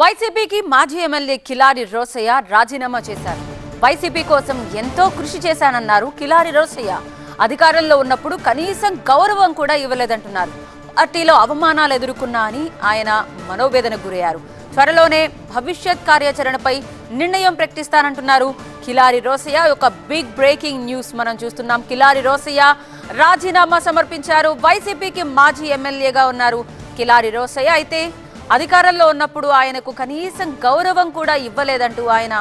వైసీపీకి మాజీ ఎమ్మెల్యే కిలారి రోసయ్య రాజీనామా చేశారు. వైసీపీ కోసం ఎంతో కృషి చేశానన్నారు కిలారి రోసయ్య. అధికారంలో ఉన్నప్పుడు కనీసం గౌరవం కూడా ఇవ్వలేదంటున్నారు. పార్టీలో అవమానాలు ఎదుర్కొన్నా అని ఆయన మనోవేదన గురయ్యారు. త్వరలోనే భవిష్యత్ కార్యాచరణపై నిర్ణయం ప్రకటిస్తానంటున్నారు కిలారి రోసయ్య. ఒక బిగ్ బ్రేకింగ్ న్యూస్ మనం చూస్తున్నాం. కిలారి రోసయ్య రాజీనామా సమర్పించారు. వైసీపీకి మాజీ ఎమ్మెల్యేగా ఉన్నారు కిలారి రోసయ్య. అయితే అధికారంలో ఉన్నప్పుడు ఆయనకు కనీసం గౌరవం కూడా ఇవ్వలేదంటూ ఆయన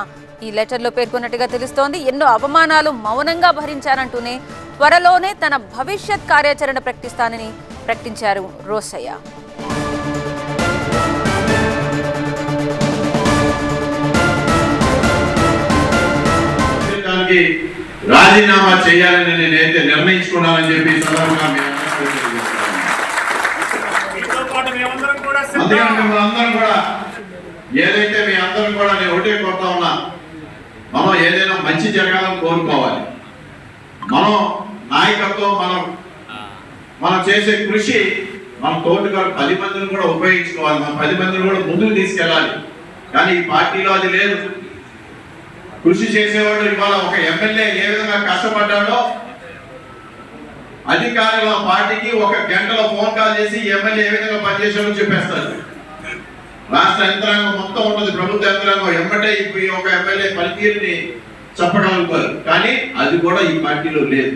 ఈ లెటర్లో పేర్కొన్నట్టుగా తెలుస్తోంది. ఎన్నో అవమానాలు మౌనంగా భరించారంటూనే త్వరలోనే తన భవిష్యత్ కార్యాచరణ ప్రకటిస్తానని ప్రకటించారు రోసయ్య. రాజీనామా చేయాలని నేనైతే నిర్ణయించుకున్నానని చెప్పి పాటు కూడా అందుకని మిమ్మల్ని అందరం కూడా ఏదైతే మీ అందరం కూడా నేను ఒకటే కోరుతా ఉన్నా మనం ఏదైనా మంచి జరగాలని కోరుకోవాలి. మనం నాయకత్వం మనం మనం చేసే కృషి మన తోటిగా పది మందిని కూడా ఉపయోగించుకోవాలి. మన పది మందిని కూడా ముందుకు తీసుకెళ్ళాలి. కానీ ఈ పార్టీలో అది లేదు. కృషి చేసేవాడు ఇవాళ ఒక ఎమ్మెల్యే ఏ విధంగా కష్టపడ్డాడో అధికారుల పార్టీకి ఒక గంటలో ఫోన్ కాల్ చేసి ఎమ్మెల్యే ఏ విధంగా పనిచేసాడో చెప్పేస్తారు. రాష్ట్ర యంత్రాంగం మొత్తం ఉంటుంది ప్రభుత్వ యంత్రాంగం ఎమ్మటే ఈ ఒక ఎమ్మెల్యే పనితీరుని చెప్పగలుగుతారు కానీ అది కూడా ఈ పార్టీలో లేదు.